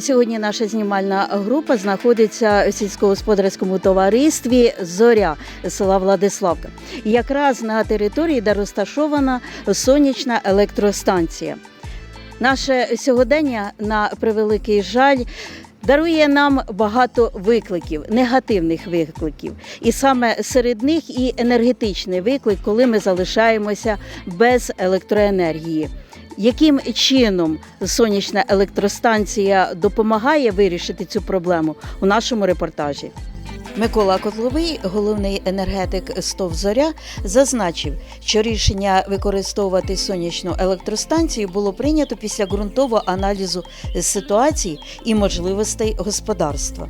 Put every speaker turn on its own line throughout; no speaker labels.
Сьогодні наша знімальна група знаходиться у сільськогосподарському товаристві Зоря села Владиславка. Якраз на території, де розташована сонячна електростанція. Наше сьогодення, на превеликий жаль, дарує нам багато викликів, негативних викликів. І саме серед них і енергетичний виклик, коли ми залишаємося без електроенергії. Яким чином сонячна електростанція допомагає вирішити цю проблему у нашому репортажі? Микола Котловий, головний енергетик СТОВ Зоря, зазначив, що рішення використовувати сонячну електростанцію було прийнято після ґрунтового аналізу ситуації і можливостей господарства.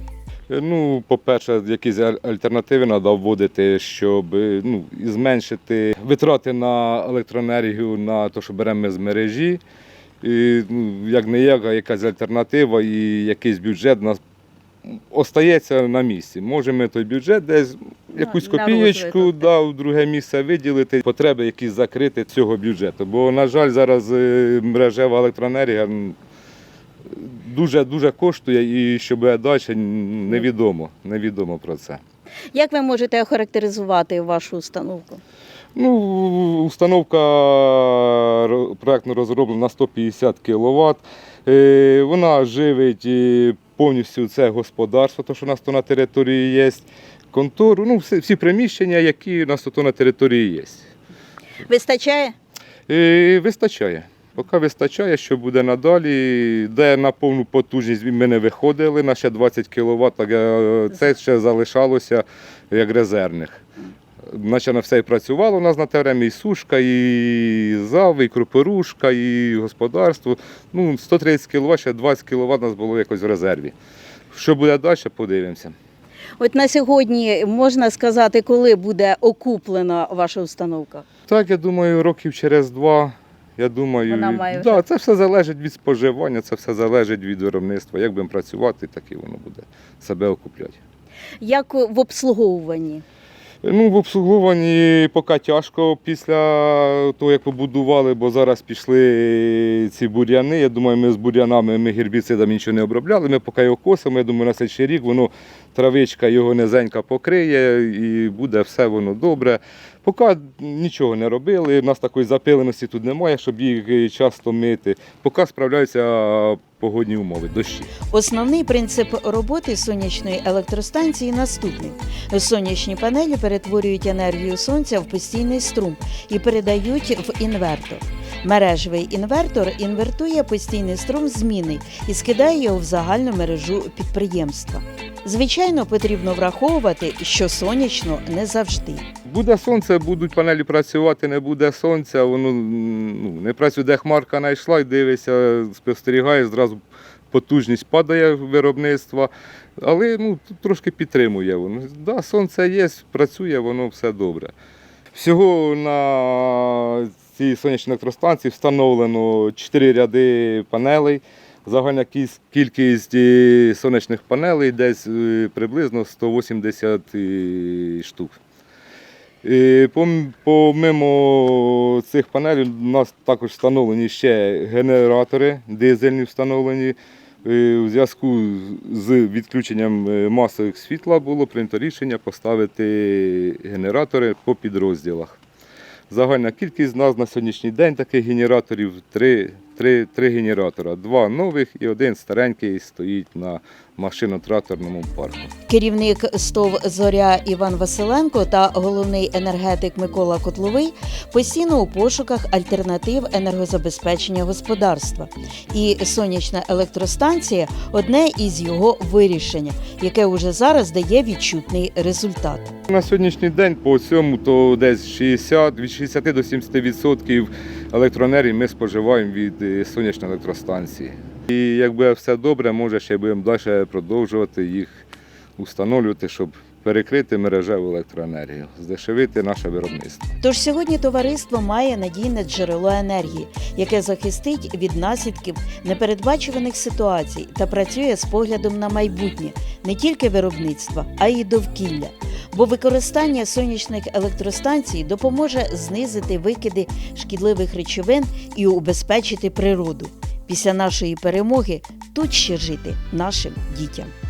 Ну, по-перше, якісь альтернативи треба вводити, щоб е, ну, зменшити витрати на електроенергію на те, що беремо ми з мережі. І, ну, як не як, якась альтернатива і якийсь бюджет у нас остається на місці. Можемо ми той бюджет десь якусь
на
копієчку да, в друге місце виділити, потреби якісь закрити цього бюджету. Бо, на жаль, зараз е, мережева електроенергія м, дуже дуже коштує і що буде далі, невідомо. Невідомо про це.
Як ви можете охарактеризувати вашу установку?
Ну, установка ро- проектно розроблена на 150 кВт. Вона живить е, повністю це господарство, то що у нас то на території є. Контору, ну, всі, всі приміщення, які у нас то на території є.
Вистачає?
Е, Вистачає. Поки вистачає, що буде надалі, де на повну потужність ми не виходили, на ще 20 кВт, е, це ще залишалося як резервних. Наче на все і працювало у нас на те время і сушка, і зав, і крупорушка, і господарство. Ну, 130 кВт, ще 20 кВт у нас було якось в резерві. Що буде далі, подивимося.
От на сьогодні можна сказати, коли буде окуплена ваша установка?
Так, я думаю, років через два. Я думаю,
Вона має
да, це все залежить від споживання, це все залежить від виробництва. Як будемо працювати, так і воно буде себе окупляти.
Як в обслуговуванні?
Ну, в обслуговуванні поки тяжко після того, як побудували, бо зараз пішли ці бур'яни. Я думаю, ми з бур'янами ми гербіцидами нічого не обробляли. Ми поки його косимо, я думаю, на слідчий рік воно травичка його низенька покриє і буде все воно добре. Поки нічого не робили, у нас такої запиленості тут немає, щоб їх часто мити. Поки справляються погодні умови, дощі.
Основний принцип роботи сонячної електростанції наступний: сонячні панелі перетворюють енергію сонця в постійний струм і передають в інвертор. Мережевий інвертор інвертує постійний струм змінний і скидає його в загальну мережу підприємства. Звичайно, потрібно враховувати, що сонячно не завжди.
Буде сонце, будуть панелі працювати, не буде сонця, воно ну, не працює, де хмарка знайшла і дивишся, спостерігає, зразу потужність падає виробництва, але ну, трошки підтримує воно. Да, сонце є, працює, воно все добре. Всього на цій сонячній електростанції встановлено 4 ряди панелей. Загальна кількість е, сонячних панелей десь е, приблизно 180 е, штук. І Помимо цих панелей у нас також встановлені ще генератори дизельні встановлені. У зв'язку з відключенням е, масових світла було прийнято рішення поставити генератори по підрозділах. Загальна кількість у нас на сьогоднішній день таких генераторів три, три, три генератора. Два нових і один старенький стоїть на машино-тракторному парку.
Керівник СТОВ Зоря Іван Василенко та головний енергетик Микола Котловий постійно у пошуках альтернатив енергозабезпечення господарства. І сонячна електростанція одне із його вирішення, яке уже зараз дає відчутний результат.
На сьогоднішній день по цьому то десь 60, від 60 до 70% електроенергії ми споживаємо від е, сонячної електростанції. І якби все добре, може ще будемо далі продовжувати їх установлювати, щоб перекрити мережеву електроенергію, здешевити наше виробництво.
Тож сьогодні товариство має надійне джерело енергії, яке захистить від наслідків непередбачуваних ситуацій та працює з поглядом на майбутнє не тільки виробництва, а й довкілля. Бо використання сонячних електростанцій допоможе знизити викиди шкідливих речовин і убезпечити природу. після нашої перемоги тут ще жити нашим дітям.